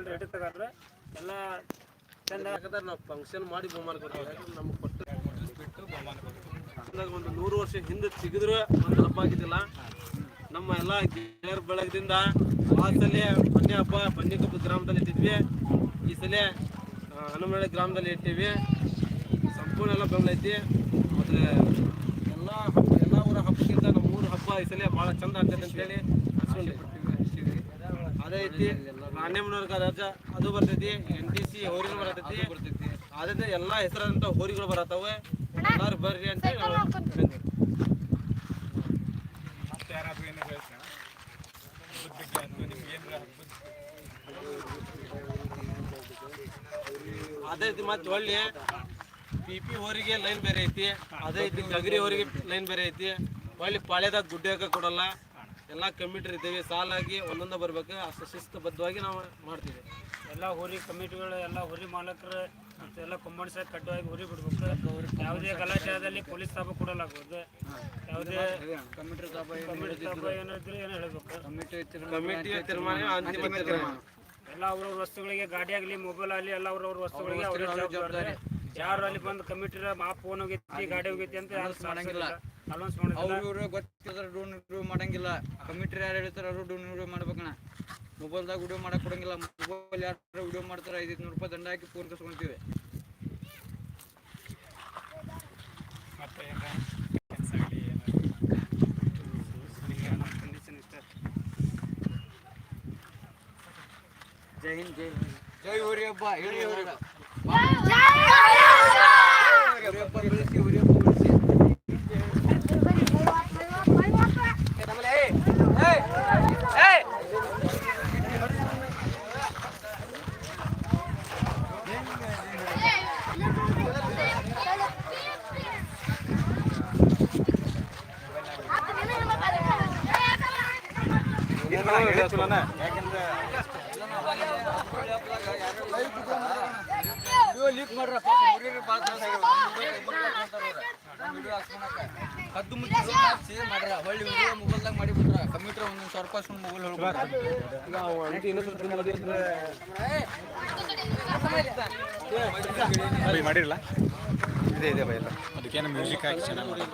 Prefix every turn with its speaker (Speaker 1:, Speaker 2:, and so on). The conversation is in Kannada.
Speaker 1: ಎಲ್ರು ರೇಟ್ ತಗೊಂಡ್ರೆ ಎಲ್ಲ ಚಂದ
Speaker 2: ಯಾಕಂದ್ರೆ ನಾವು ಫಂಕ್ಷನ್ ಮಾಡಿ ಬಹುಮಾನ ಕೊಡ್ತೀವಿ. ನಮ್ಗೆ ಕೊಟ್ಟು ಅಂದಾಗ ಒಂದು ನೂರು ವರ್ಷ ಹಿಂದೆ ತೆಗೆದ್ರು ಒಂದು ಹಬ್ಬ ಆಗಿದ್ದಿಲ್ಲ. ನಮ್ಮ ಎಲ್ಲ ಗೆಳೆಯರ ಬೆಳಗದಿಂದ ಆ ಬನ್ನಿ ಹಬ್ಬ ಬನ್ನಿ ಕಬ್ಬು ಗ್ರಾಮದಲ್ಲಿ ಇದ್ದಿದ್ವಿ ಈ ಸಲ ಹನುಮಳೆ ಗ್ರಾಮದಲ್ಲಿ ಇಟ್ಟಿವಿ. ಸಂಪೂರ್ಣ ಎಲ್ಲ ಬೆಂಗಳೈತಿ ಮತ್ತು ಎಲ್ಲ ಹಬ್ಬ, ಎಲ್ಲ ಊರ ಹಬ್ಬಕ್ಕಿಂತ ನಮ್ಮ ಊರ ಹಬ್ಬ ಈ ಸಲ ಭಾಳ ಚಂದ ಆಗ್ತದೆ ಅಂತೇಳಿ ಹೇಳಿ ಅದೇ ಐತಿ ರಾಣ್ಯಮ್ಮನವ್ರ ರಾಜ ಅದು ಬರ್ತೈತಿ ಎನ್ ಟಿ ಸಿ ಹೋರಿಗಳು ಬರತೈತಿ. ಅದೇ ಎಲ್ಲಾ ಹೆಸರಾದಂತ ಹೋರಿಗಳು ಬರತ್ತವೆ. ಎಲ್ಲಾರು ಬರ್ರಿ ಅಂತ. ಅದೇ ಐತಿ ಮತ್ತೆ ಒಳ್ಳೆ ಪಿ ಪಿ ಹೋರಿಗೆ ಲೈನ್ ಬೇರೆ ಐತಿ ಅದೇ ಐತಿ ಗಗರಿ ಹೋರಿಗೆ ಲೈನ್ ಬೇರೆ ಐತಿ. ಒಳ್ಳೆ ಪಾಳ್ಯದಾಗ ಗುಡ್ಡಕ್ಕೆ ಕೊಡಲ್ಲ. ಎಲ್ಲ ಕಮಿಟಿ ಇದ್ದೇವೆ. ಸಾಲಾಗಿ ಒಂದೊಂದು ಬರ್ಬೇಕು. ಅಷ್ಟು ಶಿಸ್ತುಬದ್ಧವಾಗಿ ನಾವು ಮಾಡ್ತೀವಿ.
Speaker 1: ಎಲ್ಲ ಹುರಿ ಕಮಿಟಿಗಳು ಎಲ್ಲ ಹುರಿ ಮಾಲಕರು ಎಲ್ಲ ಕೊಂಬಣ್ಸ ಕಡ್ಡಾಗಿ ಹುರಿ ಬಿಡ್ಬೇಕು. ಯಾವುದೇ ಗಲಾಟೆಯಲ್ಲಿ ಪೊಲೀಸ್ ತಾಪ ಕೊಡಲಾಗುವುದು ಯಾವುದೇ ಕಮಿಟಿ ತಾಪ ಏನಾದ್ರು ಏನೋ ಹೇಳ್ಬೇಕು.
Speaker 2: ಕಮಿಟಿಯ ತೀರ್ಮಾನ ಅಂತಿಮ ತೀರ್ಮಾನ.
Speaker 1: ಎಲ್ಲ ಅವ್ರವ್ರ ವಸ್ತುಗಳಿಗೆ ಗಾಡಿ ಆಗಲಿ ಮೊಬೈಲ್ ಆಗಲಿ ಎಲ್ಲ ಅವ್ರವ್ರ ವಸ್ತುಗಳಿಗೆ ಅವ್ರ ಜವಾಬ್ದಾರಿ. ಯಾರು ಅಲ್ಲಿ ಬಂದು ಕಮಿಟಿ ಮಾ ಫೋನ್ ಹೋಗೈತಿ ಗಾಡಿ ಹೋಗೈತಿ ಅಂತ ಯಾರು ಸಾಡಂಗಿಲ್ಲ
Speaker 3: ಅವ್ರು ಗೊತ್ತಿದ್ರೆ ಡೂನ್ ವಿಡಿಯೋ ಮಾಡಂಗಿಲ್ಲ. ಕಮಿಟ್ರಿ ಯಾರು ಹೇಳ್ತಾರ ಅವರು ಡೂನ್ ವಿಡಿಯೋ ಮಾಡ್ಬೇಕಣ್ಣ. ಮೊಬೈಲ್ದಾಗ ವಿಡಿಯೋ ಮಾಡಕ್ ಕೊಡಂಗಿಲ್ಲ. ಮೊಬೈಲ್ ಯಾರು ವಿಡಿಯೋ ಮಾಡ್ತಾರ ಐದು ನೂರು ರೂಪಾಯಿ ದಂಡ ಹಾಕಿ ಫೋನ್ ಕಸ್ಕೊಂತೀವಿ ಜೈ ಹಿಂದ್ ಜೈ ಹಿಂದ್. ಜೈ ಹೋರಿ ಹಬ್ಬ ಹೇಳಿ ಹೋರಿ ಹಬ್ಬ ಹೋರಿ ಹಬ್ಬ ಬೆಳೆಸಿ ಹೋರಿ ಹಬ್ಬ ಬೆಳೆಸಿ ವಿಡಿಯೋ ಲೀಕ್ ಮಾಡ್ರ ಪಾಪ ಹುಡುಗರು ಭಾಳ ತ್ರಾಸ ವಿಡಿಯೋ ಹಾಕ್ಸ್ಕೊಳಕ ಕದ್ದು ಮುಚ್ಚಿ ಹಾಕ್ಸಿ ಮಾಡ್ರ. ಹೊಳ್ಳಿ ಮೊಬೈಲ್ದಾಗ ಮಾಡಿಬಿಟ್ರ. ಕಂಪ್ಯೂಟರ್ ಒಂದೊಂದು ಸಾವಿರ ರೂಪಾಯಿ ಸುಮ್ಮನೆ ಮೊಬೈಲ್
Speaker 4: ಮಾಡಿರಲ್ಲ ಇದೆ ಇದೆ ಬೈ ಎಲ್ಲ ಅದಕ್ಕೇನು ಮ್ಯೂಸಿಕ್ ಹಾಕಿ ಚೆನ್ನಾಗಿ ಮಾಡಿ